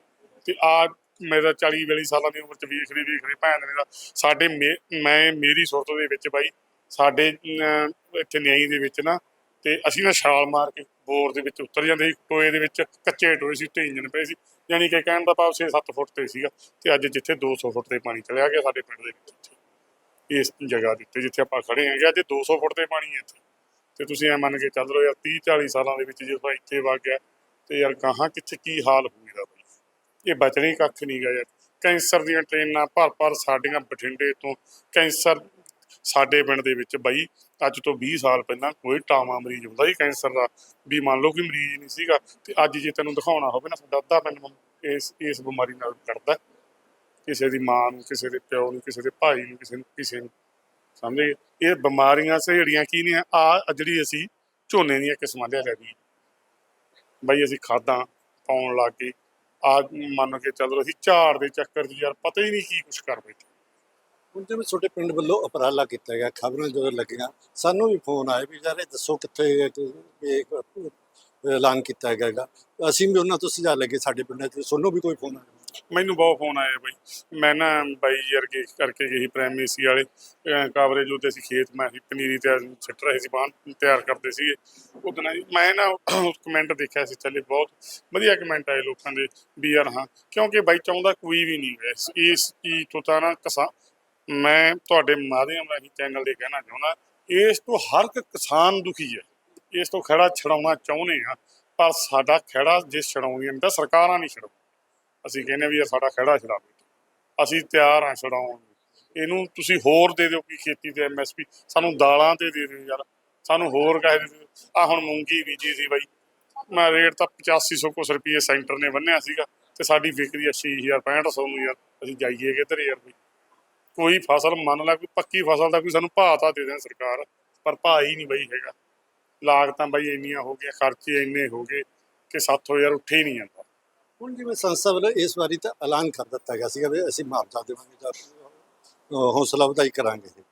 ਤੇ ਆ ਮੇਰਾ 40 42 ਸਾਲਾਂ ਦੀ ਉਮਰ ਚ ਵੇਖ ਰਹੀ ਵੇਖ ਰਹੀ, ਭੈਣ ਨੇ ਦਾ ਸਾਡੇ ਮੇ- ਮੈਂ, ਮੇਰੀ ਸੁਰਤ ਦੇ ਵਿੱਚ ਬਾਈ, ਸਾਡੇ ਇੱਥੇ ਨਿਆਈ ਦੇ ਵਿੱਚ ਨਾ, ਤੇ ਅਸੀਂ ਨਾ ਛਾਲ ਮਾਰ ਕੇ ਬੋਰ ਦੇ ਵਿੱਚ ਉਤਰ ਜਾਂਦੇ ਸੀ, ਟੋਏ ਦੇ ਵਿੱਚ ਕੱਚੇ ਟੋਏ ਸੀ ਉੱਤੇ ਇੰਜਨ ਪਏ ਸੀ, ਯਾਨੀ ਕਿ ਕਹਿਣ ਦਾ ਭਾਵ 6-7 ਫੁੱਟ ਤੇ ਸੀਗਾ, ਤੇ ਅੱਜ ਜਿੱਥੇ 200 ਫੁੱਟ ਤੇ ਪਾਣੀ ਚਲਿਆ ਗਿਆ ਸਾਡੇ ਪਿੰਡ ਦੇ ਵਿੱਚ ਇਸ ਜਗ੍ਹਾ ਦੇ ਉੱਤੇ ਜਿੱਥੇ ਆਪਾਂ ਖੜੇ ਹੈਗੇ, ਅੱਜ 200 ਫੁੱਟ ਤੇ ਪਾਣੀ ਹੈ ਇੱਥੇ, ਤੇ ਤੁਸੀਂ ਐ ਮੰਨ ਕੇ ਚੱਲ ਰਹੋ ਯਾਰ 30-40 ਸਾਲਾਂ ਦੇ ਵਿੱਚ ਜੇ ਆਪਾਂ ਇੱਥੇ ਵਗ ਗਿਆ, ਤੇ ਯਾਰ ਗਾਹਾਂ ਕਿੱਥੇ ਕੀ ਹਾਲ ਹੋਊਗਾ ਇਹ ਬਚਣੀ ਕੱਖ ਨਹੀਂ ਗਾ ਯਾਰ। ਕੈਂਸਰ ਦੀਆਂ ਟ੍ਰੇਨਾਂ ਭਰ ਭਰ ਸਾਡੀਆਂ ਬਠਿੰਡੇ ਤੋਂ, ਕੈਂਸਰ ਸਾਡੇ ਪਿੰਡ ਦੇ ਵਿੱਚ ਬਾਈ, ਅੱਜ ਤੋਂ 20 ਸਾਲ ਪਹਿਲਾਂ ਕੋਈ ਟਾਮਾ ਮਰੀਜ਼ ਹੁੰਦਾ ਸੀ ਕੈਂਸਰ ਦਾ। ਵੀ ਮੰਨ ਲਓ ਕਿ ਮਰੀਜ਼ ਨਹੀਂ ਸੀਗਾ, ਤੇ ਅੱਜ ਜੇ ਤੈਨੂੰ ਦਿਖਾਉਣਾ ਹੋਵੇ ਨਾ, ਸਾਡਾ ਅੱਧਾ ਪਿੰਡ ਇਸ ਇਸ ਬਿਮਾਰੀ ਨਾਲ ਕਰਦਾ ਕਿਸੇ ਦੀ ਮਾਂ ਨੂੰ, ਕਿਸੇ ਦੇ ਪਿਓ ਨੂੰ, ਕਿਸੇ ਦੇ ਭਾਈ ਨੂੰ, ਕਿਸੇ ਨੂੰ ਕਿਸੇ ਨੂੰ। ਸਮਝ? ਗਏ ਇਹ ਬਿਮਾਰੀਆਂ ਸਹੇੜੀਆਂ ਕੀ ਨੇ? ਆ ਜਿਹੜੀ ਅਸੀਂ ਝੋਨੇ ਦੀਆਂ ਕਿਸਮਾਂ ਲਿਆ ਲੈਣੀ ਬਾਈ, ਅਸੀਂ ਖਾਦਾਂ ਪਾਉਣ ਲੱਗ ਗਏ। ਆ ਮੰਨ ਕੇ ਚੱਲ ਰਹੀ, ਝਾੜ ਦੇ ਚੱਕਰ 'ਚ ਯਾਰ ਪਤਾ ਹੀ ਨਹੀਂ ਕੀ ਕੁਛ ਕਰ ਬੈਠੇ। ਹੁਣ ਜਿਵੇਂ ਤੁਹਾਡੇ ਪਿੰਡ ਵੱਲੋਂ ਉਪਰਾਲਾ ਕੀਤਾ ਗਿਆ, ਖਬਰਾਂ ਜਦੋਂ ਲੱਗੀਆਂ, ਸਾਨੂੰ ਵੀ ਫੋਨ ਆਏ ਵੀ ਯਾਰ ਇਹ ਦੱਸੋ ਕਿੱਥੇ ਇਹ ਐਲਾਨ ਕੀਤਾ ਗਿਆ ਹੈਗਾ। ਅਸੀਂ ਵੀ ਉਹਨਾਂ ਤੋਂ ਸੁਝਾਅ ਲੱਗੇ ਸਾਡੇ ਪਿੰਡਾਂ 'ਚ ਸਾਨੂੰ ਵੀ ਕੋਈ ਫੋਨ ਆਇਆ। ਮੈਨੂੰ ਬਹੁਤ ਫੋਨ ਆਏ ਬਾਈ। ਮੈਂ ਨਾ ਬਾਈ ਵਰਗੇ ਕਰਕੇ ਗਈ ਪ੍ਰਾਇਮਰੀ ਵਾਲੇ ਕਾਵਰੇਜ ਉੱਤੇ ਅਸੀਂ ਖੇਤ, ਮੈਂ ਪਨੀਰੀ ਤੇ ਸਿੱਟ ਰਹੇ ਸੀ ਬਾਹਨ ਤਿਆਰ ਕਰਦੇ ਸੀਗੇ। ਉਦੋਂ ਮੈਂ ਨਾ ਕਮੈਂਟ ਦੇਖਿਆ ਸੀ ਥੱਲੇ ਬਹੁਤ ਵਧੀਆ ਕਮੈਂਟ ਆਏ ਲੋਕਾਂ ਦੇ ਵੀ ਯਾਰ ਹਾਂ, ਕਿਉਂਕਿ ਬਾਈ ਚਾਹੁੰਦਾ ਕੋਈ ਵੀ ਨਹੀਂ ਹੈ। ਇਸ- ਚੀਜ਼ ਤੋਂ ਤਾਂ ਨਾ ਕਿਸਾਨ ਮੈਂ ਤੁਹਾਡੇ ਮਾਧਿਅਮ ਰਾਹੀਂ ਚੈਨਲ ਦੇ ਕਹਿਣਾ ਚਾਹੁੰਦਾ, ਇਸ ਤੋਂ ਹਰ ਇੱਕ ਕਿਸਾਨ ਦੁਖੀ ਹੈ। ਇਸ ਤੋਂ ਖੜਾ ਛਡਾਉਣਾ ਚਾਹੁੰਦੇ ਆ, ਪਰ ਸਾਡਾ ਖੜਾ ਜੇ ਛਡਾਉਂਦੀਆਂ ਨਹੀਂ ਤਾਂ ਸਰਕਾਰਾਂ ਨਹੀਂ ਛਡਾਉ ਅਸੀਂ ਕਹਿੰਦੇ ਹਾਂ ਵੀ ਇਹ ਸਾਡਾ ਖੜਾ ਛਡਾਵੇ ਅਸੀਂ ਤਿਆਰ ਹਾਂ ਛਡਾਉਣ ਨੂੰ। ਇਹਨੂੰ ਤੁਸੀਂ ਹੋਰ ਦੇ ਦਿਓ ਕਿ ਖੇਤੀ ਤੇ ਐਮਐਸਪੀ ਸਾਨੂੰ ਦਾਲਾਂ ਤੇ ਦੇ ਦਿਓ ਯਾਰ। ਸਾਨੂੰ ਹੋਰ ਕਹੇ ਦੇ ਆ ਹੁਣ ਮੂੰਗੀ ਬੀਜੀ ਸੀ ਬਾਈ। ਮੈਂ ਰੇਟ ਤਾਂ 8500 ਕੁਛ ਰੁਪਏ ਸੈਂਟਰ ਨੇ ਬੰਨਿਆ ਸੀਗਾ। ਤੇ ਸਾਡੀ ਵਿਕਰੀ 80000 6500 ਨੂੰ ਯਾਰ। ਅਸੀਂ ਜਾਈਏ ਕਿੱਧਰ ਯਾਰ ਵੀ ਕੋਈ ਫਸਲ ਮੰਨ ਲੈ, ਕੋਈ ਪੱਕੀ ਫਸਲ ਦਾ ਕੋਈ ਸਾਨੂੰ ਭਾਅ ਤਾਂ ਦੇ ਦੇਣ ਸਰਕਾਰ। ਪਰ ਭਾਅ ਹੀ ਨਹੀਂ ਬਈ ਹੈਗਾ। ਲਾਗਤਾਂ ਬਈ ਇੰਨੀਆਂ ਹੋ ਗਈਆਂ, ਖਰਚੇ ਇੰਨੇ ਹੋ ਗਏ ਕਿ ਸਾਥੋਂ ਯਾਰ ਉੱਠੇ ਹੀ ਨਹੀਂ ਜਾਂਦਾ। ਹੁਣ ਜਿਵੇਂ ਸੰਸਥਾ ਵੱਲੋਂ ਇਸ ਵਾਰੀ ਤਾਂ ਐਲਾਨ ਕਰ ਦਿੱਤਾ ਗਿਆ ਸੀਗਾ ਵੀ ਅਸੀਂ ਮੁਆਵਜ਼ਾ ਦੇਵਾਂਗੇ ਜਾਂ ਹੌਸਲਾ ਵਧਾਈ ਕਰਾਂਗੇ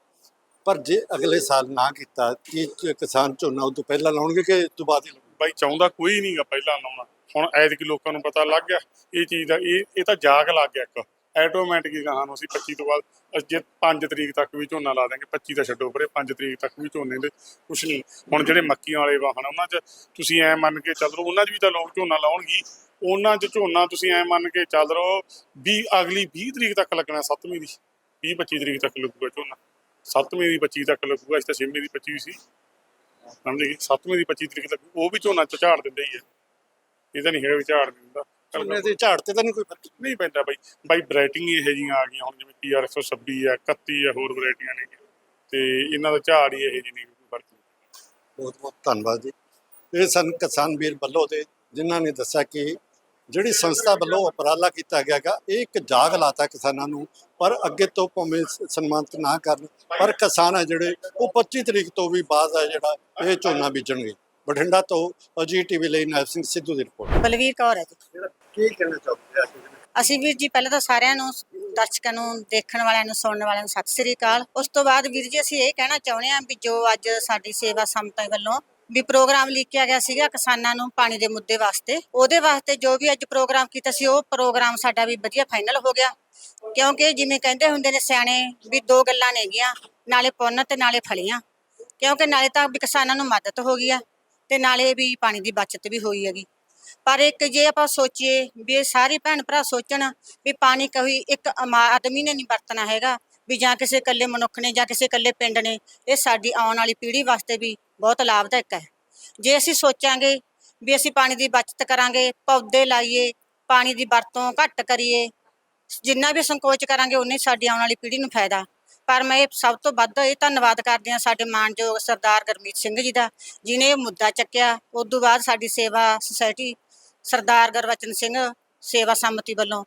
ਪਰ ਜੇ ਅਗਲੇ ਸਾਲ ਨਾ ਕੀਤਾ, ਕੀ ਕਿਸਾਨ ਝੋਨਾ ਉਦੋਂ ਪਹਿਲਾਂ ਲਾਉਣਗੇ ਕਿ ਤੋਂ ਬਾਅਦ ਲਾਉਣਗੇ? ਬਾਈ ਚਾਹੁੰਦਾ ਕੋਈ ਨਹੀਂਗਾ ਪਹਿਲਾਂ ਲਾਉਣਾ। ਹੁਣ ਐਤਕੀ ਲੋਕਾਂ ਨੂੰ ਪਤਾ ਲੱਗ ਗਿਆ, ਇਹ ਚੀਜ਼ ਦਾ, ਇਹ ਇਹ ਤਾਂ ਜਾਗ ਲੱਗ ਗਿਆ ਇੱਕ। ਆਟੋਮੈਟਿਕ ਹੀ ਕਹਾਂ ਨੂੰ ਅਸੀਂ 25 ਤੋਂ ਬਾਅਦ ਅਸੀਂ ਜੇ 5 ਤਰੀਕ ਤੱਕ ਵੀ ਝੋਨਾ ਲਾ ਦਾਂਗੇ 25 ਤਾਂ ਛੱਡੋ ਪਰੇ 5 ਤਰੀਕ ਤੱਕ ਵੀ ਝੋਨੇ ਦੇ ਕੁਛ ਨਹੀਂ। ਹੁਣ ਜਿਹੜੇ ਮੱਕੀਆਂ ਵਾਲੇ ਵਾਹਣ ਉਹਨਾਂ 'ਚ ਤੁਸੀਂ ਐ ਮੰਨ ਕੇ ਚੱਲ ਰਹੋ ਉਹਨਾਂ 'ਚ ਵੀ ਤਾਂ ਲੋਕ ਝੋਨਾ ਲਾਉਣਗੇ। ਉਹਨਾਂ 'ਚ ਝੋਨਾ ਤੁਸੀਂ ਐ ਮੰਨ ਕੇ ਚੱਲ ਰਹੋ ਵੀ ਅਗਲੀ 20 ਤਰੀਕ ਤੱਕ ਲੱਗਣਾ 7ਵੀਂ ਦੀ 20 25 ਤਰੀਕ ਤੱਕ ਲੱਗੂਗਾ ਝੋਨਾ। 7ਵੀਂ ਦੀ 25 ਤੱਕ ਲੱਗੂਗਾ, ਇਸ ਤਾਂ 6ਵੀਂ ਦੀ 25 ਸੀ। ਸਮਝ ਗਏ? 7ਵੀਂ ਦੀ 25 ਤਰੀਕ ਤੱਕ, ਉਹ ਵੀ ਝੋਨਾ ਚ ਝਾੜ ਦਿੰਦੇ ਹੀ ਆ। ਇਹ ਤਾਂ ਨਹੀਂ ਹੈਗਾ ਵੀ ਝਾੜ ਨਹੀਂ ਦਿੰਦਾ ਝੋਨੇ ਦੇ ਝਾੜ ਤੇ ਤਾਂ ਨਹੀਂ ਕੋਈ ਫ਼ਰਕ? ਨਹੀਂ ਪੈਂਦਾ ਬਾਈ। ਬਾਈ ਵੈਰਾਈਟੀਆਂ ਇਹੋ ਜਿਹੀਆਂ ਆ ਗਈਆਂ ਹੁਣ ਜਿਵੇਂ ਪੀਆਰ 126 ਆ 31 ਆ ਹੋਰ ਵੈਰਾਈਟੀਆਂ ਨੇ ਤੇ ਇਹਨਾਂ ਦਾ ਝਾੜ ਹੀ ਇਹੋ ਜਿਹੀ ਨਹੀਂ ਕੋਈ ਫ਼ਰਕ। ਬਹੁਤ ਬਹੁਤ ਧੰਨਵਾਦ ਜੀ। ਇਹ ਸਨ ਕਿਸਾਨ ਵੀਰ ਵੱਲੋਂ ਦੇ ਜਿਨ੍ਹਾਂ ਨੇ ਦੱਸਿਆ ਕਿ ਜਿਹੜੀ ਸੰਸਥਾ ਵੱਲੋਂ ਉਪਰਾਲਾ ਕੀਤਾ ਗਿਆ ਗਾ ਇਹ ਇੱਕ ਜਾਗ ਲਾਤਾ ਕਿਸਾਨਾਂ ਨੂੰ ਪਰ ਅੱਗੇ ਤੋਂ ਭਾਵੇਂ ਸਨਮਾਨਿਤ ਨਾ ਕਰਨ ਪਰ ਕਿਸਾਨ ਆ ਜਿਹੜੇ ਉਹ 25 ਤਰੀਕ ਤੋਂ ਵੀ ਬਾਅਦ ਆ ਜਿਹੜਾ ਇਹ ਝੋਨਾ ਬੀਜਣਗੇ। ਬਠਿੰਡਾ ਤੋਂ ਅਜੀਤ ਟੀਵੀ ਲਈ ਨਾਇਬ ਸਿੰਘ ਸਿੱਧੂ ਦੀ ਰਿਪੋਰਟ। ਬਲਵੀਰ ਕੌਰ ਹੈ ਜੀ। ਕੀ ਕਹਿਣਾ ਚਾਹੁੰਦੇ ਆ ਅਸੀਂ ਵੀਰ ਜੀ ਪਹਿਲਾਂ ਤਾਂ ਸਾਰਿਆਂ ਨੂੰ, ਦਰਸ਼ਕਾਂ ਨੂੰ, ਦੇਖਣ ਵਾਲਿਆਂ ਨੂੰ, ਸੁਣਨ ਵਾਲਿਆਂ ਨੂੰ ਸਤਿ ਸ੍ਰੀ ਅਕਾਲ। ਉਸ ਤੋਂ ਬਾਅਦ ਵੀਰ ਜੀ ਅਸੀਂ ਇਹ ਕਹਿਣਾ ਚਾਹੁੰਦੇ ਹਾਂ ਵੀ ਜੋ ਅੱਜ ਸਾਡੀ ਸੇਵਾ ਸੰਮਤਾਂ ਵੱਲੋਂ ਵੀ ਪ੍ਰੋਗਰਾਮ ਲਿਖਿਆ ਗਿਆ ਸੀਗਾ ਕਿਸਾਨਾਂ ਨੂੰ ਪਾਣੀ ਦੇ ਮੁੱਦੇ ਵਾਸਤੇ, ਉਹਦੇ ਵਾਸਤੇ ਜੋ ਵੀ ਅੱਜ ਪ੍ਰੋਗਰਾਮ ਕੀਤਾ ਸੀ, ਉਹ ਪ੍ਰੋਗਰਾਮ ਸਾਡਾ ਵੀ ਵਧੀਆ ਫਾਈਨਲ ਹੋ ਗਿਆ। ਕਿਉਂਕਿ ਜਿਵੇਂ ਕਹਿੰਦੇ ਹੁੰਦੇ ਨੇ ਸਿਆਣੇ ਵੀ ਦੋ ਗੱਲਾਂ ਨੇਗੀਆਂ ਨਾਲੇ ਪੁੰਨ ਤੇ ਨਾਲੇ ਫਲੀਆਂ। ਕਿਉਂਕਿ ਨਾਲੇ ਤਾਂ ਕਿਸਾਨਾਂ ਨੂੰ ਮਦਦ ਹੋ ਗਈ ਆ, ਤੇ ਨਾਲੇ ਵੀ ਪਾਣੀ ਦੀ ਬਚਤ ਵੀ ਹੋਈ ਹੈਗੀ। ਪਰ ਇੱਕ ਜੇ ਆਪਾਂ ਸੋਚੀਏ ਵੀ ਇਹ ਸਾਰੇ ਭੈਣ ਭਰਾ ਸੋਚਣ ਵੀ ਪਾਣੀ ਕੋਈ ਇੱਕ ਅਮਾ- ਆਦਮੀ ਨੇ ਨਹੀਂ ਵਰਤਣਾ ਹੈਗਾ, ਵੀ ਜਾਂ ਕਿਸੇ ਇਕੱਲੇ ਮਨੁੱਖ ਨੇ ਜਾਂ ਕਿਸੇ ਇਕੱਲੇ ਪਿੰਡ ਨੇ, ਇਹ ਸਾਡੀ ਆਉਣ ਵਾਲੀ ਪੀੜ੍ਹੀ ਵਾਸਤੇ ਵੀ ਬਹੁਤ ਲਾਭਦਾਇਕ ਹੈ। ਜੇ ਅਸੀਂ ਸੋਚਾਂਗੇ ਵੀ ਅਸੀਂ ਪਾਣੀ ਦੀ ਬਚਤ ਕਰਾਂਗੇ, ਪੌਦੇ ਲਾਈਏ, ਪਾਣੀ ਦੀ ਵਰਤੋਂ ਘੱਟ ਕਰੀਏ, ਜਿੰਨਾ ਵੀ ਸੰਕੋਚ ਕਰਾਂਗੇ ਉਨੀ ਸਾਡੀ ਆਉਣ ਵਾਲੀ ਪੀੜ੍ਹੀ ਨੂੰ ਫਾਇਦਾ। ਪਰ ਮੈਂ ਇਹ ਸਭ ਤੋਂ ਵੱਧ ਇਹ ਧੰਨਵਾਦ ਕਰਦੀ ਹਾਂ ਸਾਡੇ ਮਾਨਯੋਗ ਸਰਦਾਰ ਗੁਰਮੀਤ ਸਿੰਘ ਜੀ ਦਾ ਜਿਨੇ ਇਹ ਮੁੱਦਾ ਚੱਕਿਆ। ਉਸ ਤੋਂ ਬਾਅਦ ਸਾਡੀ ਸੇਵਾ ਸੁਸਾਇਟੀ ਸਰਦਾਰ ਗੁਰਬਚਨ ਸਿੰਘ ਸੇਵਾ ਸੰਮਤੀ ਵੱਲੋਂ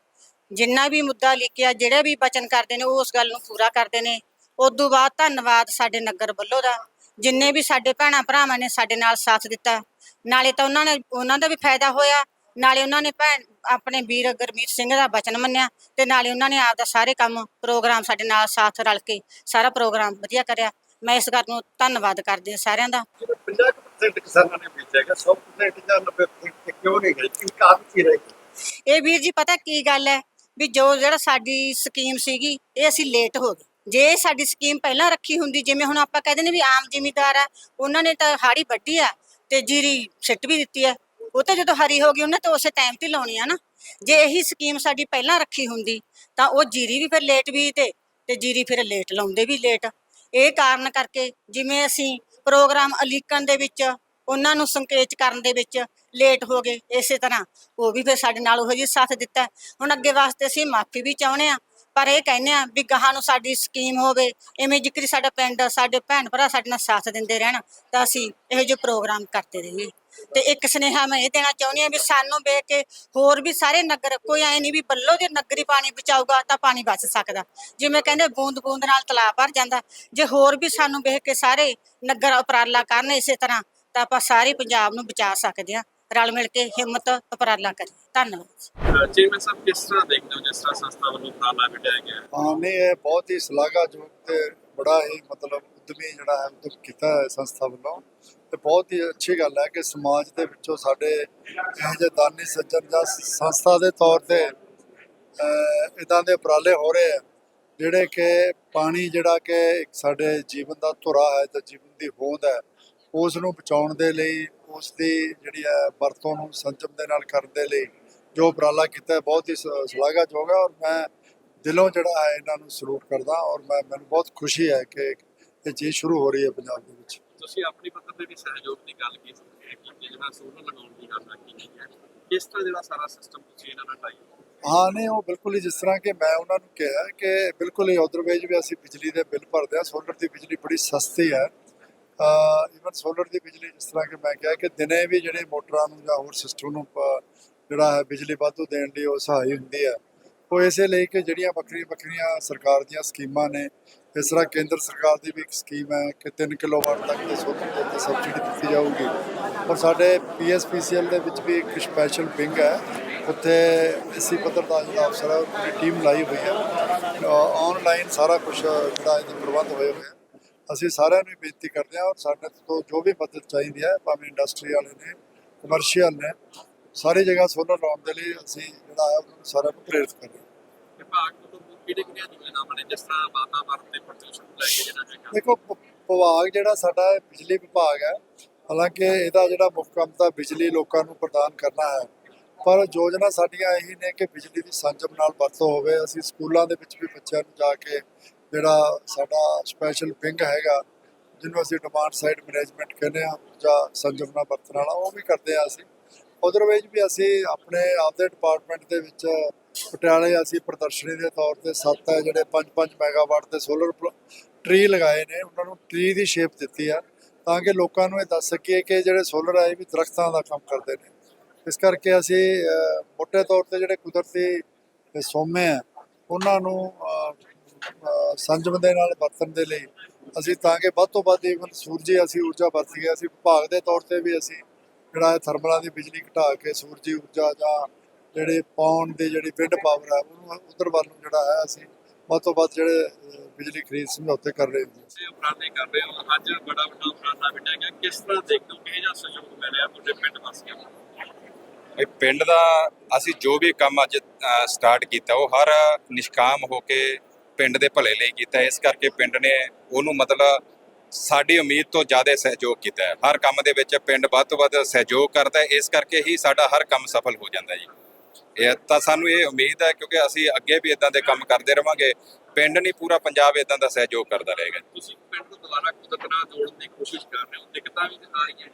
ਜਿੰਨਾ ਵੀ ਮੁੱਦਾ ਲਿਖਿਆ, ਜਿਹੜੇ ਵੀ ਬਚਨ ਕਰਦੇ ਨੇ, ਉਹ ਉਸ ਗੱਲ ਨੂੰ ਪੂਰਾ ਕਰਦੇ ਨੇ। ਉਸ ਤੋਂ ਬਾਅਦ ਧੰਨਵਾਦ ਸਾਡੇ ਨਗਰ ਵੱਲੋਂ ਦਾ, ਜਿੰਨੇ ਵੀ ਸਾਡੇ ਭੈਣਾਂ ਭਰਾਵਾਂ ਨੇ ਸਾਡੇ ਨਾਲ ਸਾਥ ਦਿੱਤਾ। ਨਾਲੇ ਤਾਂ ਉਹਨਾਂ ਨੇ, ਉਹਨਾਂ ਦਾ ਵੀ ਫਾਇਦਾ ਹੋਇਆ। ਨਾਲੇ ਉਹਨਾਂ ਨੇ ਭੈਣ ਆਪਣੇ ਵੀਰ ਗੁਰਮੀਤ ਸਿੰਘ ਦਾ ਬਚਨ ਮੰਨਿਆ ਤੇ ਨਾਲੇ ਉਹਨਾਂ ਨੇ ਆਪਦਾ ਸਾਰੇ ਕੰਮ ਪ੍ਰੋਗਰਾਮ ਸਾਡੇ ਨਾਲ ਸਾਥ ਰਲ ਕੇ ਸਾਰਾ ਪ੍ਰੋਗਰਾਮ ਵਧੀਆ ਕਰਿਆ। ਮੈਂ ਇਸ ਗੱਲ ਨੂੰ ਧੰਨਵਾਦ ਕਰਦੀ ਹਾਂ ਸਾਰਿਆਂ ਦਾ। 50% ਕਿਸਾਨਾਂ ਨੇ ਬੀਜਿਆਗਾ 100% ਜਾਂ 90% ਕਿਉਂ ਨਹੀਂ ਗਏ ਕੀ ਕਾਰਨ ਕੀ ਰਹੇ ਇਹ ਵੀਰ ਜੀ ਪਤਾ ਕੀ ਗੱਲ ਹੈ ਵੀ ਜੋ ਜਿਹੜਾ ਸਾਡੀ ਸਕੀਮ ਸੀਗੀ ਇਹ ਅਸੀਂ ਲੇਟ ਹੋ ਗਏ। ਜੇ ਸਾਡੀ ਸਕੀਮ ਪਹਿਲਾਂ ਰੱਖੀ ਹੁੰਦੀ ਜਿਵੇਂ ਹੁਣ ਆਪਾਂ ਕਹਿੰਦੇ ਨੇ ਵੀ ਆਮ ਜ਼ਿਮੀਦਾਰ ਆ ਉਹਨਾਂ ਨੇ ਤਾਂ ਹਾੜੀ ਵੱਢੀ ਆ ਤੇ ਜੀਰੀ ਸਿੱਟ ਵੀ ਦਿੱਤੀ ਆ। ਉਹ ਤਾਂ ਜਦੋਂ ਹਰੀ ਹੋ ਗਈ ਉਹਨੇ ਤਾਂ ਉਸੇ ਟਾਈਮ ਤੇ ਹੀ ਲਾਉਣੀ ਆ ਨਾ। ਜੇ ਇਹੀ ਸਕੀਮ ਸਾਡੀ ਪਹਿਲਾਂ ਰੱਖੀ ਹੁੰਦੀ, ਤਾਂ ਉਹ ਜੀਰੀ ਵੀ ਫਿਰ ਲੇਟ ਵੀ ਤੇ ਤੇ ਜੀਰੀ ਫਿਰ ਲੇਟ ਲਾਉਂਦੇ ਵੀ ਲੇਟ ਇਹ ਕਾਰਨ ਕਰਕੇ ਜਿਵੇਂ ਅਸੀਂ ਪ੍ਰੋਗਰਾਮ ਅਲੀਕਨ ਦੇ ਵਿੱਚ, ਉਹਨਾਂ ਨੂੰ ਸੰਕੇਤ ਕਰਨ ਦੇ ਵਿੱਚ ਲੇਟ ਹੋ ਗਏ, ਇਸੇ ਤਰ੍ਹਾਂ। ਉਹ ਵੀ ਫਿਰ ਸਾਡੇ ਨਾਲ ਉਹ ਜਿਹੀ ਸਾਥ ਦਿੱਤਾ। ਹੁਣ ਅੱਗੇ ਵਾਸਤੇ ਅਸੀਂ ਮਾਫੀ ਵੀ ਚਾਹੁੰਦੇ ਆ ਪਰ ਇਹ ਕਹਿੰਦੇ ਆ ਵੀ ਗਾਹਾਂ ਨੂੰ ਸਾਡੀ ਸਕੀਮ ਹੋਵੇ ਐਵੇਂ ਜਿਕਰੀ ਸਾਡਾ ਪਿੰਡ, ਸਾਡੇ ਭੈਣ ਭਰਾ ਸਾਡੇ ਨਾਲ ਸਾਥ ਦਿੰਦੇ ਰਹਿਣ, ਤਾਂ ਅਸੀਂ ਇਹੋ ਜਿਹੇ ਪ੍ਰੋਗਰਾਮ ਕਰਦੇ ਰਹੀਏ। ਤੇ ਇੱਕ ਸੁਨੇਹਾ ਮੈਂ ਇਹ ਦੇਣਾ ਚਾਹੁੰਦੀ ਆ ਵੀ ਸਾਨੂੰ ਵੇਖ ਕੇ ਹੋਰ ਵੀ ਸਾਰੇ ਨਗਰ ਕੋਈ ਐ ਨਹੀਂ ਵੀ ਬੱਲੋ ਦੇ ਨਗਰੀ ਪਾਣੀ ਬਚਾਊਗਾ ਤਾਂ ਪਾਣੀ ਬਚ ਸਕਦਾ। ਜਿਵੇਂ ਕਹਿੰਦੇ ਬੂੰਦ ਬੂੰਦ ਨਾਲ ਤਲਾਬ ਭਰ ਜਾਂਦਾ। ਜੇ ਹੋਰ ਵੀ ਸਾਨੂੰ ਵੇਖ ਕੇ ਸਾਰੇ ਨਗਰ ਉਪਰਾਲਾ ਕਰਨ ਇਸੇ ਤਰ੍ਹਾਂ ਤਾਂ ਆਪਾਂ ਸਾਰੇ ਪੰਜਾਬ ਨੂੰ ਬਚਾ ਸਕਦੇ ਆ ਰਲ ਮਿਲ ਕੇ ਹਿੰਮਤ ਉਪਰਾਲਾ ਕਰੀਏ। ਧੰਨਵਾਦ ਚੇਅਰਮੈਨ ਸਾਹਿਬ ਕਿਸ ਤਰ੍ਹਾਂ ਦੇਖਦੇ ਹੋ ਜਿਸ ਤਰ੍ਹਾਂ ਸੰਸਥਾ ਵੱਲੋਂ ਉਪਰਾਲਾ ਕੱਢਿਆ ਗਿਆ? ਹੈ? ਹਾਂ ਨਹੀਂ ਇਹ ਬਹੁਤ ਹੀ ਸ਼ਲਾਘਾਯੋਗ ਤੇ ਬੜਾ ਹੀ ਮਤਲਬ ਉਦਮੀ ਜਿਹੜਾ ਹੈ ਉਦਮ ਕੀਤਾ ਹੈ ਸੰਸਥਾ ਵੱਲੋਂ। ਤੇ ਬਹੁਤ ਹੀ ਅੱਛੀ ਗੱਲ ਹੈ ਕਿ ਸਮਾਜ ਦੇ ਵਿੱਚੋਂ ਸਾਡੇ ਇਹੋ ਜਿਹੇ ਦਾਨੀ ਸੱਜਣ ਜਾਂ ਸੰਸਥਾ ਦੇ ਤੌਰ ਤੇ ਇਦਾਂ ਦੇ ਉਪਰਾਲੇ ਹੋ ਰਹੇ ਆ, ਜਿਹੜੇ ਕਿ ਪਾਣੀ ਜਿਹੜਾ ਕਿ ਇੱਕ ਸਾਡੇ ਜੀਵਨ ਦਾ ਧੁਰਾ ਹੈ ਤੇ ਜੀਵਨ ਦੀ ਹੋਂਦ ਹੈ, ਉਸ ਨੂੰ ਬਚਾਉਣ ਦੇ ਲਈ, ਉਸ ਦੀ ਜਿਹੜੀ ਹੈ ਵਰਤੋਂ ਨੂੰ ਸੰਜਮ ਦੇ ਨਾਲ ਕਰਨ ਦੇ ਲਈ ਜੋ ਉਪਰਾਲਾ ਕੀਤਾ ਬਹੁਤ ਹੀ ਸ- ਸ਼ਲਾਘਾਯੋਗ ਹੈ ਔਰ ਮੈਂ ਦਿਲੋਂ ਜਿਹੜਾ ਹੈ ਇਹਨਾਂ ਨੂੰ ਸਲੂਟ ਕਰਦਾ ਔਰ ਮੈਂ, ਮੈਨੂੰ ਬਹੁਤ ਖੁਸ਼ੀ ਹੈ ਕਿ ਇਹ ਚੀਜ਼ ਸ਼ੁਰੂ ਹੋ ਰਹੀ ਹੈ ਪੰਜਾਬ ਦੇ ਵਿੱਚ। ਤੁਸੀਂ ਆਪਣੀ ਪੱਤਰ ਤੇ ਵੀ ਸਹਿਯੋਗ ਦੀ ਗੱਲ ਕੀਤੀ ਕਿ ਜਿਹੜਾ ਸੋਲਰ ਲਗਾਉਣ ਦੀ ਗੱਲ ਕੀਤੀ ਹੈ? ਕਿਸ ਤਰ੍ਹਾਂ ਜਿਹੜਾ ਸਾਰਾ ਸਿਸਟਮ ਤੁਸੀਂ ਇਹਨਾਂ ਨਾਲ ਟਾਈ ਹਾਂ? ਨਹੀਂ, ਉਹ ਬਿਲਕੁਲ ਹੀ ਜਿਸ ਤਰ੍ਹਾਂ ਕਿ ਮੈਂ ਉਹਨਾਂ ਨੂੰ ਕਿਹਾ ਕਿ ਬਿਲਕੁਲ ਹੀ ਅਦਰਵਾਈਜ਼ ਵੀ ਅਸੀਂ ਬਿਜਲੀ ਦੇ ਬਿੱਲ ਭਰਦੇ ਹਾਂ ਸੋਲਰ ਦੀ ਬਿਜਲੀ ਬੜੀ ਸਸਤੀ ਹੈ। ਇਵਨ ਸੋਲਰ ਦੀ ਬਿਜਲੀ ਜਿਸ ਤਰ੍ਹਾਂ ਕਿ ਮੈਂ ਕਿਹਾ ਕਿ ਦਿਨੇ ਵੀ ਜਿਹੜੇ ਮੋਟਰਾਂ ਨੂੰ ਜਾਂ ਹੋਰ ਸਿਸਟਮ ਨੂੰ ਜਿਹੜਾ ਹੈ ਬਿਜਲੀ ਵਾਧੂ ਦੇਣ ਲਈ ਉਹ ਸਹਾਈ ਹੁੰਦੀ ਹੈ। ਉਹ ਇਸੇ ਲਈ ਕਿ ਜਿਹੜੀਆਂ ਵੱਖਰੀਆਂ ਵੱਖਰੀਆਂ ਸਰਕਾਰ ਦੀਆਂ ਸਕੀਮਾਂ ਨੇ ਇਸ ਤਰ੍ਹਾਂ ਕੇਂਦਰ ਸਰਕਾਰ ਦੀ ਵੀ ਇੱਕ ਸਕੀਮ ਹੈ ਕਿ 3 ਕਿਲੋਵਾਟ ਤੱਕ ਦੇ ਸੋਲਰ ਦੇ ਉੱਤੇ ਸਬਸਿਡੀ ਦਿੱਤੀ ਜਾਊਗੀ। ਔਰ ਸਾਡੇ ਪੀਐਸਪੀਸੀਐਲ ਦੇ ਵਿੱਚ ਵੀ ਇੱਕ ਸਪੈਸ਼ਲ ਵਿੰਗ ਹੈ। ਉੱਥੇ ਐਸੀ ਪੱਧਰ ਦਾ ਜਿਹੜਾ ਅਫਸਰ ਹੈ ਉਹਦੀ ਟੀਮ ਲਾਈ ਹੋਈ ਹੈ। ਆਨਲਾਈਨ ਸਾਰਾ ਕੁਝ ਜਿਹੜਾ ਇਹਦੇ ਪ੍ਰਬੰਧ ਹੋਏ ਹੋਏ ਆ। ਅਸੀਂ ਸਾਰਿਆਂ ਨੂੰ ਹੀ ਬੇਨਤੀ ਕਰਦੇ ਹਾਂ ਔਰ ਸਾਡੇ ਤੋਂ ਜੋ ਵੀ ਮਦਦ ਚਾਹੀਦੀ ਹੈ, ਭਾਵੇਂ ਇੰਡਸਟਰੀ ਵਾਲੇ ਨੇ ਕਮਰਸ਼ੀਅਲ ਨੇ, ਸਾਰੀ ਜਗ੍ਹਾ ਸੋਲਰ ਲਾਉਣ ਦੇ ਲਈ ਅਸੀਂ ਜਿਹੜਾ ਹੈ ਉਹਨਾਂ ਸਾਰਿਆਂ ਨੂੰ ਪ੍ਰੇਰਿਤ ਕਰ ਰਹੇ ਹਾਂ। ਵਿਭਾਗ ਵੱਲੋਂ ਕਿਹੜੇ ਕਿਹੜੀਆਂ ਯੋਜਨਾਵਾਂ ਨੇ ਜਿਸ ਤਰ੍ਹਾਂ ਵਾਤਾਵਰਣ ਤੇ ਪ੍ਰਦੂਸ਼ਣ ਨੂੰ ਲੈ ਕੇ ਜਿਹੜਾ ਹੈਗਾ? ਦੇਖੋ, ਪ- ਵਿਭਾਗ ਜਿਹੜਾ ਸਾਡਾ ਇਹ ਬਿਜਲੀ ਵਿਭਾਗ ਹੈ, ਹਾਲਾਂਕਿ ਇਹਦਾ ਜਿਹੜਾ ਮੁੱਖ ਕੰਮ ਤਾਂ ਬਿਜਲੀ ਲੋਕਾਂ ਨੂੰ ਪ੍ਰਦਾਨ ਕਰਨਾ ਹੈ। ਪਰ ਯੋਜਨਾ ਸਾਡੀਆਂ ਇਹੀ ਨੇ ਕਿ ਬਿਜਲੀ ਦੀ ਸੰਜਮ ਨਾਲ ਵਰਤੋਂ ਹੋਵੇ। ਅਸੀਂ ਸਕੂਲਾਂ ਦੇ ਵਿੱਚ ਵੀ ਬੱਚਿਆਂ ਨੂੰ ਜਾ ਕੇ ਜਿਹੜਾ ਸਾਡਾ ਸਪੈਸ਼ਲ ਵਿੰਗ ਹੈਗਾ, ਜਿਹਨੂੰ ਅਸੀਂ ਡਿਮਾਂਡ ਸਾਈਡ ਮੈਨੇਜਮੈਂਟ ਕਹਿੰਦੇ ਆ ਜਾਂ ਸੰਜਮ ਨਾਲ ਵਰਤਣ ਵਾਲਾ, ਉਹ ਵੀ ਕਰਦੇ ਆ ਅਸੀਂ। ਅਦਰਵਾਈਜ਼ ਵੀ ਅਸੀਂ ਆਪਣੇ ਆਪਦੇ ਡਿਪਾਰਟਮੈਂਟ ਦੇ ਵਿੱਚ ਪਟਿਆਲੇ ਅਸੀਂ ਪ੍ਰਦਰਸ਼ਨੀ ਦੇ ਤੌਰ ਤੇ ਸੱਤ ਹੈ, ਜਿਹੜੇ 5-5 ਮੈਗਾਵਾਟ ਦੇ ਸੋਲਰ ਟ੍ਰੀ ਲਗਾਏ ਨੇ, ਉਹਨਾਂ ਨੂੰ ਟਰੀ ਦੀ ਸ਼ੇਪ ਦਿੱਤੀ ਆ, ਤਾਂ ਕਿ ਲੋਕਾਂ ਨੂੰ ਇਹ ਦੱਸ ਸਕੀਏ ਕਿ ਜਿਹੜੇ ਸੋਲਰ ਆਏ ਵੀ ਦਰਖਤਾਂ ਦਾ ਕੰਮ ਕਰਦੇ ਨੇ। ਇਸ ਕਰਕੇ ਅਸੀਂ ਮੋਟੇ ਤੌਰ ਤੇ ਜਿਹੜੇ ਕੁਦਰਤੀ ਸੋਮੇ ਆ, ਉਹਨਾਂ ਨੂੰ ਸੰਜਮ ਦੇ ਨਾਲ ਵਰਤਣ ਦੇ ਲਈ ਅਸੀਂ ਤਾਂ ਕਿ ਵੱਧ ਤੋਂ ਵੱਧ ਈਵਨ ਸੂਰਜੀ, ਅਸੀਂ ਊਰਜਾ ਵਰਤ ਗਏ, ਅਸੀਂ ਵਿਭਾਗ ਦੇ ਤੌਰ ਤੇ ਵੀ ਅਸੀਂ ਜਿਹੜਾ ਥਰਮਲਾਂ ਦੀ ਬਿਜਲੀ ਘਟਾ ਕੇ ਸੂਰਜੀ ਊਰਜਾ ਜਾਂ ਜਿਹੜੇ ਪੌਣ ਦੀ ਜਿਹੜੀ ਵਿੰਡ ਪਾਵਰ ਹੈ ਉਹਨੂੰ ਉਧਰ ਵੱਲ ਨੂੰ ਜਿਹੜਾ ਹੈ ਅਸੀਂ ਵੱਧ ਤੋਂ ਵੱਧ ਜਿਹੜੇ ਬਿਜਲੀ ਖਰੀਦ ਸਮਝੌਤੇ ਕਰ ਰਹੇ ਹਾਂ ਤੁਸੀਂ ਉਪਰਾਲੇ ਕਰ ਰਹੇ ਹੋ। ਅੱਜ ਬੜਾ ਵੱਡਾ ਉਪਰਾਲਾ ਵਿੱਢਿਆ ਗਿਆ ਕਿਸ ਤਰ੍ਹਾਂ ਦੇਖਦੇ ਹੋ ਕਿਹੋ ਜਿਹਾ ਸਹਿਯੋਗ ਮਿਲ ਰਿਹਾ ਤੁਹਾਡੇ ਪਿੰਡ ਵਾਸੀਆਂ ਨੂੰ? ਇਹ ਪਿੰਡ ਦਾ ਅਸੀਂ ਜੋ ਵੀ ਕੰਮ ਅੱਜ ਸਟਾਰਟ ਕੀਤਾ ਉਹ ਹਰ ਨਿਸ਼ਕਾਮ ਹੋ ਕੇ ਪਿੰਡ ਦੇ ਭਲੇ ਲਈ ਕੀਤਾ। ਇਸ ਕਰਕੇ ਪਿੰਡ ਨੇ ਉਹਨੂੰ ਮਤਲਬ ਸਾਡੀ ਉਮੀਦ ਤੋਂ ਜ਼ਿਆਦਾ ਸਹਿਯੋਗ ਕੀਤਾ ਹੈ। ਹਰ ਕੰਮ ਦੇ ਵਿੱਚ ਪਿੰਡ ਵੱਧ ਤੋਂ ਵੱਧ ਸਹਿਯੋਗ ਕਰਦਾ ਹੈ। ਇਸ ਕਰਕੇ ਹੀ ਸਾਡਾ ਹਰ ਕੰਮ ਸਫਲ ਹੋ ਜਾਂਦਾ ਜੀ। ਇਹ ਤਾਂ ਸਾਨੂੰ ਇਹ ਉਮੀਦ ਹੈ ਕਿਉਂਕਿ ਅਸੀਂ ਅੱਗੇ ਵੀ ਇਦਾਂ ਦੇ ਕੰਮ ਕਰਦੇ ਰਵਾਂਗੇ। ਪਿੰਡ ਨਹੀਂ, ਪੂਰਾ ਪੰਜਾਬ ਇਦਾਂ ਦਾ ਸਹਿਯੋਗ ਕਰਦਾ ਰਹੇਗਾ। ਤੁਸੀਂ ਪਿੰਡ ਨੂੰ ਦੁਬਾਰਾ ਕੁਦਰਤ ਨਾਲ ਜੋੜਨ ਦੀ ਕੋਸ਼ਿਸ਼ ਕਰ ਰਹੇ ਹੋ। ਦਿੱਕਤਾਂ ਵੀ ਆ ਰਹੀਆਂ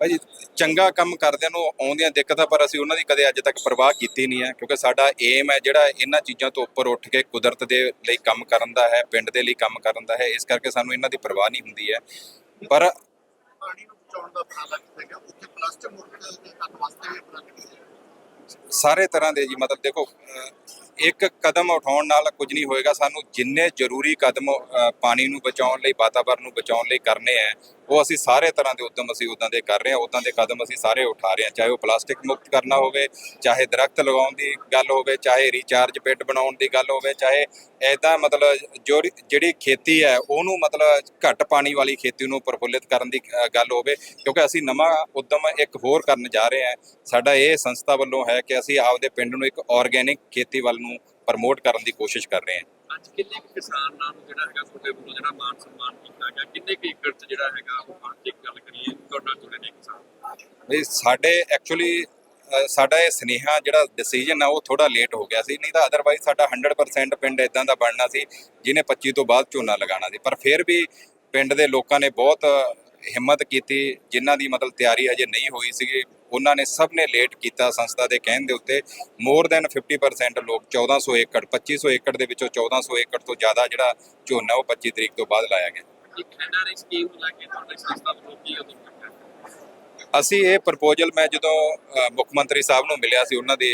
ਭਾਈ ਚੰਗਾ ਕੰਮ ਕਰਦਿਆਂ ਨੂੰ ਆਉਂਦੀਆਂ ਦਿੱਕਤਾਂ ਪਰ ਅਸੀਂ ਉਹਨਾਂ ਦੀ ਕਦੇ ਅੱਜ ਤੱਕ ਪਰਵਾਹ ਕੀਤੀ ਨਹੀਂ ਹੈ ਕਿਉਂਕਿ ਸਾਡਾ ਏਮ ਹੈ ਜਿਹੜਾ ਇਹਨਾਂ ਚੀਜ਼ਾਂ ਤੋਂ ਉੱਪਰ ਉੱਠ ਕੇ ਕੁਦਰਤ ਦੇ ਲਈ ਕੰਮ ਕਰਨ ਦਾ ਹੈ ਪਿੰਡ ਦੇ ਲਈ ਕੰਮ ਕਰਨ ਦਾ ਹੈ ਇਸ ਕਰਕੇ ਸਾਨੂੰ ਇਹਨਾਂ ਦੀ ਪਰਵਾਹ ਨਹੀਂ ਹੁੰਦੀ ਹੈ ਪਰ ਪਾਣੀ ਨੂੰ ਬਚਾਉਣ ਦਾ ਉਪਰਾਲਾ ਕੀਤਾ ਗਿਆ ਉੱਥੇ ਪਲਾਸਟਿਕ ਮੁਕਤ ਦੇ ਕਰਨ ਵਾਸਤੇ ਵੀ ਉਪਰਾਲੇ ਕੀਤੇ ਗਏ। ਸਾਰੇ ਤਰ੍ਹਾਂ ਦੇ ਜੀ ਮਤਲਬ ਦੇਖੋ ਇੱਕ ਕਦਮ ਉਠਾਉਣ ਨਾਲ ਕੁਝ ਨਹੀਂ ਹੋਏਗਾ। ਸਾਨੂੰ ਜਿੰਨੇ ਜ਼ਰੂਰੀ ਕਦਮ ਪਾਣੀ ਨੂੰ ਬਚਾਉਣ ਲਈ ਵਾਤਾਵਰਣ ਨੂੰ ਬਚਾਉਣ ਲਈ ਕਰਨੇ ਆ ਉਹ ਅਸੀਂ ਸਾਰੇ ਤਰ੍ਹਾਂ ਦੇ ਉਦਮ ਅਸੀਂ ਉਦਾਂ ਦੇ ਕਰ ਰਹੇ ਹਾਂ। ਉਦਾਂ ਦੇ ਕਦਮ ਅਸੀਂ ਸਾਰੇ ਉਠਾ ਰਹੇ ਹਾਂ। ਚਾਹੇ ਉਹ ਪਲਾਸਟਿਕ ਮੁਕਤ ਕਰਨਾ ਹੋਵੇ, ਚਾਹੇ ਦਰਖਤ ਲਗਾਉਣ ਦੀ ਗੱਲ ਹੋਵੇ, ਚਾਹੇ ਰੀਚਾਰਜ ਪਿੰਡ ਬਣਾਉਣ ਦੀ ਗੱਲ ਹੋਵੇ, ਚਾਹੇ ਐਦਾਂ ਮਤਲਬ ਜੋ ਜਿਹੜੀ ਖੇਤੀ ਹੈ ਉਹਨੂੰ ਮਤਲਬ ਘੱਟ ਪਾਣੀ ਵਾਲੀ ਖੇਤੀ ਨੂੰ ਪ੍ਰਫੁੱਲਿਤ ਕਰਨ ਦੀ ਗੱਲ ਹੋਵੇ, ਕਿਉਂਕਿ ਅਸੀਂ ਨਵਾਂ ਉਦਮ ਇੱਕ ਹੋਰ ਕਰਨ ਜਾ ਰਹੇ ਹਾਂ। ਸਾਡਾ ਇਹ ਸੰਸਥਾ ਵੱਲੋਂ ਹੈ ਕਿ ਅਸੀਂ ਆਪਦੇ ਪਿੰਡ ਨੂੰ ਇੱਕ ਆਰਗੇਨਿਕ ਖੇਤੀ ਵੱਲ ਨੂੰ ਪ੍ਰਮੋਟ ਕਰਨ ਦੀ ਕੋਸ਼ਿਸ਼ ਕਰ ਰਹੇ ਹਾਂ। ਅੱਜ ਕਿੰਨੇ ਕੁ ਕਿਸਾਨਾਂ ਨੂੰ ਜਿਹੜਾ ਹੈਗਾ ਤੁਹਾਡੇ ਵੱਲੋਂ ਜਿਹੜਾ ਮਾਨ ਸਨਮਾਨ ਕੀਤਾ ਗਿਆ ਕਿੰਨੇ ਕੁ ਏਕੜ 'ਚ ਜਿਹੜਾ ਹੈਗਾ ਉਹ ਬਾਤ ਦੀ ਗੱਲ ਕਰੀਏ ਤੁਹਾਡਾ ਜੁੜੇ ਨੇ ਕਿਸਾਨ? ਵੀ ਸਾਡੇ ਐਕਚੁਅਲੀ ਸਾਡਾ ਇਹ ਸੁਨੇਹਾ ਜਿਹੜਾ ਡਿਸੀਜਨ ਆ ਉਹ ਥੋੜਾ ਲੇਟ ਹੋ ਗਿਆ ਸੀ। ਨਹੀਂ ਤਾਂ ਅਦਰਵਾਈਜ਼ ਸਾਡਾ 100% ਪਿੰਡ ਇਦਾਂ ਦਾ ਬਣਨਾ ਸੀ ਜਿਹਨੇ 25 ਤੋਂ ਬਾਅਦ ਝੋਨਾ ਲਗਾਉਣਾ ਸੀ। ਪਰ ਫਿਰ ਵੀ ਪਿੰਡ ਦੇ ਲੋਕਾਂ ਨੇ ਬਹੁਤ ਹਿੰਮਤ ਕੀਤੀ ਜਿਨ੍ਹਾਂ ਦੀ ਮਤਲਬ ਤਿਆਰੀ ਅਜੇ ਨਹੀਂ ਹੋਈ ਸੀਗੀ। ਉਹਨਾਂ ਨੇ ਸਭ ਨੇ ਲੇਟ ਕੀਤਾ ਸੰਸਥਾ ਦੇ ਕਹਿਣ ਦੇ ਉੱਤੇ। ਮੋਰ ਦੈਨ 50% ਲੋਕ 1400 ਏਕੜ 2500 ਏਕੜ ਦੇ ਵਿੱਚੋਂ 1400 ਏਕੜ ਤੋਂ ਜ਼ਿਆਦਾ ਜਿਹੜਾ ਝੋਨਾ ਉਹ 25 ਤਰੀਕ ਤੋਂ ਬਾਅਦ ਲਾਇਆ ਗਿਆ। ਇੱਕ ਐਨਆਰਆਈ ਸਕੀਮ ਨੂੰ ਲੈ ਕੇ ਤੁਹਾਡੀ ਸੰਸਥਾ ਵੱਲੋਂ ਕੀ ਉਦਮ ਕੀਤਾ ਅਸੀਂ ਇਹ ਪ੍ਰਪੋਜ਼ਲ ਮੈਂ ਜਦੋਂ ਮੁੱਖ ਮੰਤਰੀ ਸਾਹਿਬ ਨੂੰ ਮਿਲਿਆ ਸੀ ਉਹਨਾਂ ਦੇ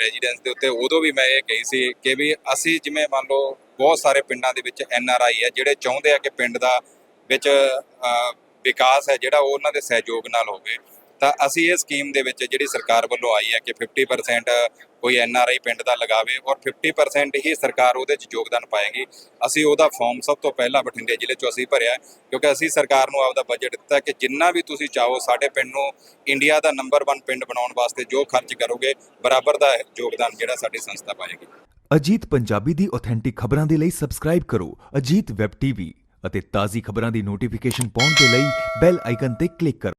ਰੈਜ਼ੀਡੈਂਸ ਦੇ ਉੱਤੇ ਉਦੋਂ ਵੀ ਮੈਂ ਇਹ ਕਹੀ ਸੀ ਕਿ ਵੀ ਅਸੀਂ ਜਿਵੇਂ ਮੰਨ ਲਓ ਬਹੁਤ ਸਾਰੇ ਪਿੰਡਾਂ ਦੇ ਵਿੱਚ ਐਨ ਆਰ ਆਈ ਹੈ ਜਿਹੜੇ ਚਾਹੁੰਦੇ ਆ ਕਿ ਪਿੰਡ ਦਾ ਵਿੱਚ ਵਿਕਾਸ ਹੈ ਜਿਹੜਾ ਉਹ ਉਹਨਾਂ ਦੇ ਸਹਿਯੋਗ ਨਾਲ ਹੋਵੇ। ਤਾਂ ਅਸੀਂ ਇਹ ਸਕੀਮ ਦੇ ਵਿੱਚ ਜਿਹੜੀ ਸਰਕਾਰ ਵੱਲੋਂ ਆਈ ਹੈ ਕਿ 50% ਕੋਈ ਐਨ ਆਰ ਆਈ ਪਿੰਡ ਦਾ ਲਗਾਵੇ ਔਰ 50% ਹੀ ਸਰਕਾਰ ਉਹਦੇ 'ਚ ਯੋਗਦਾਨ ਪਾਏਗੀ। ਅਸੀਂ ਉਹਦਾ ਫਾਰਮ ਸਭ ਤੋਂ ਪਹਿਲਾਂ ਬਠਿੰਡੇ ਜ਼ਿਲ੍ਹੇ 'ਚੋਂ ਅਸੀਂ ਭਰਿਆ ਕਿਉਂਕਿ ਅਸੀਂ ਸਰਕਾਰ ਨੂੰ ਆਪਦਾ ਬਜਟ ਦਿੱਤਾ ਕਿ ਜਿੰਨਾ ਵੀ ਤੁਸੀਂ ਚਾਹੋ ਸਾਡੇ ਪਿੰਡ ਨੂੰ ਇੰਡੀਆ ਦਾ ਨੰਬਰ 1 ਪਿੰਡ ਬਣਾਉਣ ਵਾਸਤੇ ਜੋ ਖਰਚ ਕਰੋਗੇ, ਬਰਾਬਰ ਦਾ ਯੋਗਦਾਨ ਜਿਹੜਾ ਸਾਡੀ ਸੰਸਥਾ ਪਾਏਗੀ। ਅਜੀਤ ਪੰਜਾਬੀ ਦੀ ਆਥੈਂਟਿਕ ਖਬਰਾਂ ਦੇ ਲਈ ਸਬਸਕ੍ਰਾਈਬ ਕਰੋ ਅਜੀਤ ਵੈਬ ਟੀਵੀ ਅਤੇ ਤਾਜ਼ੀ ਖਬਰਾਂ ਦੀ ਨੋਟੀਫਿਕੇਸ਼ਨ ਪਾਉਣ ਦੇ ਲਈ ਬੈਲ ਆਈਕਨ ਤੇ ਕਲਿੱਕ ਕਰੋ।